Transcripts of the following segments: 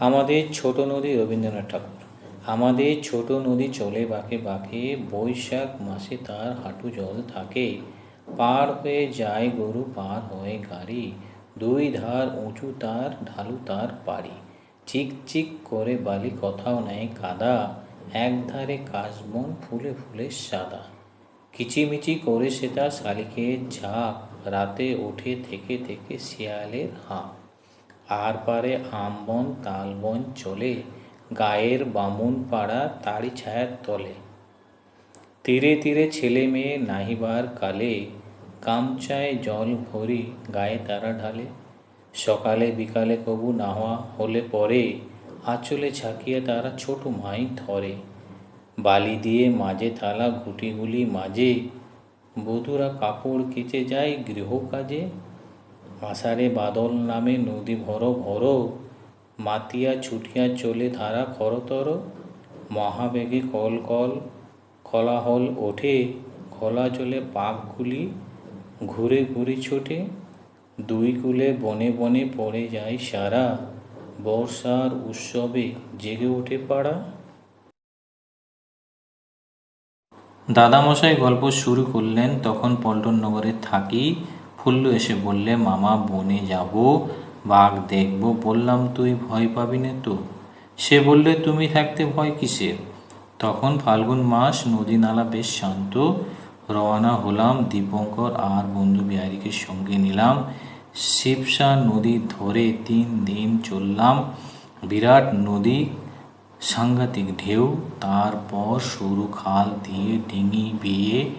আমাদের ছোট নদী রবীন্দ্রনাথ ঠাকুর। আমাদের ছোট নদী চলে বাঁকে বাঁকে, বৈশাখ মাসে তার হাঁটু জল থাকে। পার হয়ে যায় গরু, পার হয়ে গাড়ি। দুই ধার উঁচু তার, ঢালু তার পাড়ি চিক চিক করে বালি, কথাও নেয় কাদা। একধারে কাশবন, ফুলে ফুলে সাদা। কিচিমিচি করে সে তার শালিকের ঝাঁপ রাতে ওঠে থেকে থেকে শিয়ালের হাঁপ আর পারে আমবন তালবন চলে গায়ের বামুন পাড়া তারি ছায়ার তলে। তীরে তীরে ছেলে মেয়ে নাহিবার কালে গামছায় জল ভরি গায়ে তারা ঢালে। সকালে বিকালে কবু নাওয়া হলে পরে আঁচলে ঝাঁকিয়ে তারা ছোট মাই ধরে। বালি দিয়ে মাঝে থালা, ঘুটিগুলি মাঝে বধুরা কাপড় কেচে যায় গৃহকাজে আষাঢ়ে বাদল নামে নদী ভর ভর, মাতিয়া ছুটিয়া চলে ধারা খরতর, মহাবেগে কল কল খলাহল ওঠে, খোলা চলে পাকগুলি ঘুরে ঘুরে ছোটে, দুই কুলে বনে বনে পড়ে যায় সারা, বর্ষার উৎসবে জেগে ওঠে পাড়া। দাদামশাই গল্প শুরু করলেন, তখন পল্টন নগরে থাকি ফুল্লু এসে বললে, মামা, বনে যাব, বাঘ দেখব, বললাম, তুই ভয় পাবি না তো? সে বললে, তুমি থাকতে ভয় কিসের? তখন ফাল্গুন মাস নদী নালা বেশ শান্ত। রওনা হলাম দীপঙ্কর আর বন্ধু বিহারীকে সঙ্গে নিলাম। শিবসা নদী ধরে তিন দিন চললাম। বিরাট নদী, সাংঘাতিক ঢেউ, তারপর সরু খাল দিয়ে ডিঙি বেয়ে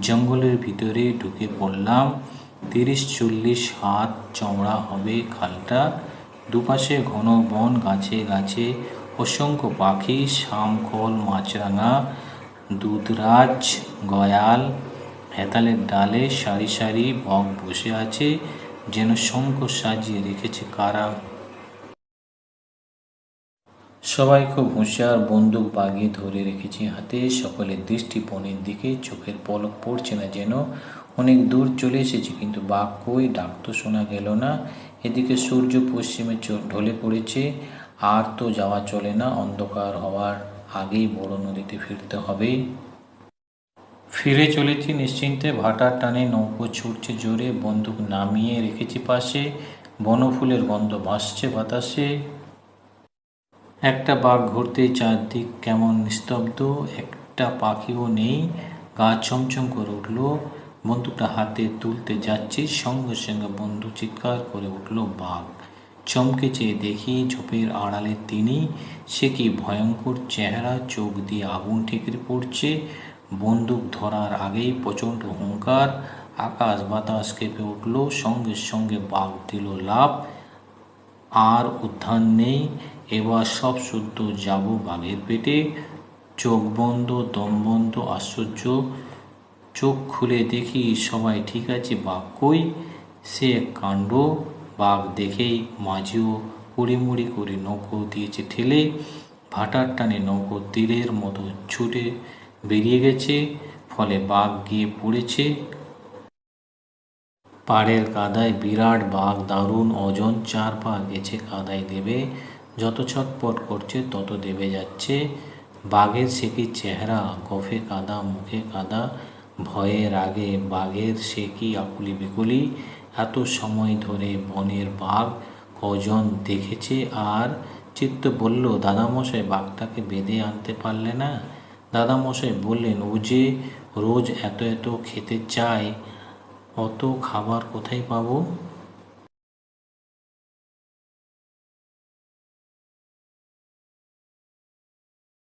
জঙ্গলের ভিতরে ঢুকে পড়লাম। তিরিশ চল্লিশ হাত চওড়া হবে খালটা। দুপাশে ঘন বন, গাছে গাছে, অসংখ্য পাখি, শামখোল, মাছরাঙা, দুধরাজ, গয়াল, হেতালের ডালে সারি সারি বক বসে আছে, যেন শঙ্খ সাজিয়ে রেখেছে কারা। সবাই খুব হুঁশিয়ার, বন্দুক বাগিয়ে ধরে রেখেছে হাতে, সকলের দৃষ্টি বনের দিকে, চোখের পলক পড়ছে না যেন অনেক দূর চলে এসেছি, কিন্তু বাঘ কই? ডাক তো শোনা গেল না। এদিকে সূর্য পশ্চিমে ঢলে পড়েছে, আর তো যাওয়া চলে না। অন্ধকার হওয়ার আগেই বড় নদীতে ফিরতে হবে। ফিরে চলেছি নিশ্চিন্তে, ভাটার টানে নৌকো ছুটছে জোরে, বন্দুক নামিয়ে রেখেছি পাশে, বনফুলের গন্ধ ভাসছে বাতাসে। একটা বাঘ ঘুরতে চারদিক কেমন নিস্তব্ধ, একটা পাখিও নেই, গা ছমছম করে উঠল। বন্দুকটা হাতে তুলতে যাচ্ছি, সঙ্গে সঙ্গে বন্ধু চিৎকার করে উঠল, বাঘ। চমকে চেয়ে দেখি ঝোপের আড়ালে তিনি। সে কি ভয়ঙ্কর চেহারা, চোখ দিয়ে আগুন ঠিকরে পড়ছে। বন্দুক ধরার আগেই প্রচণ্ড হুঙ্কার, আকাশ বাতাস কেঁপে উঠল, সঙ্গে সঙ্গে বাঘ দিল লাভ আর উদ্ধার নেই, এবার সব শুদ্ধ, যাব বাঘের পেটে। চোখ বন্ধ, দম বন্ধ, আশ্চর্য। চোখ খুলে দেখি সবাই ঠিক আছে, বাঘ কই? সে কাণ্ড, বাঘ দেখেই মাঝিও কুড়িমুড়ি করে নৌকো দিয়েছে ঠেলে, ভাটার টানে নৌকো তীরের মতো ছুটে বেরিয়ে গেছে, ফলে বাঘ গিয়ে পড়েছে। পাড়ের কাদায় বিরাট বাঘ দারুণ ওজন চার পা গেছে কাদায় দেবে, যত ছটপট করছে তত দেবে যাচ্ছে। বাঘের সে কি চেহারা, গফে কাদা, মুখে কাদা ভয়ের আগে বাঘের সে কি আকুলি বিকুলি? এত সময় ধরে বনের বাঘ কজন দেখেছে? আর চিত্ত বলল, দাদামশাই, বাঘটাকে বেঁধে আনতে পারলে না? দাদামশাই বললেন, ও যে রোজ এত এত খেতে চায়, অত খাবার কোথায় পাবো?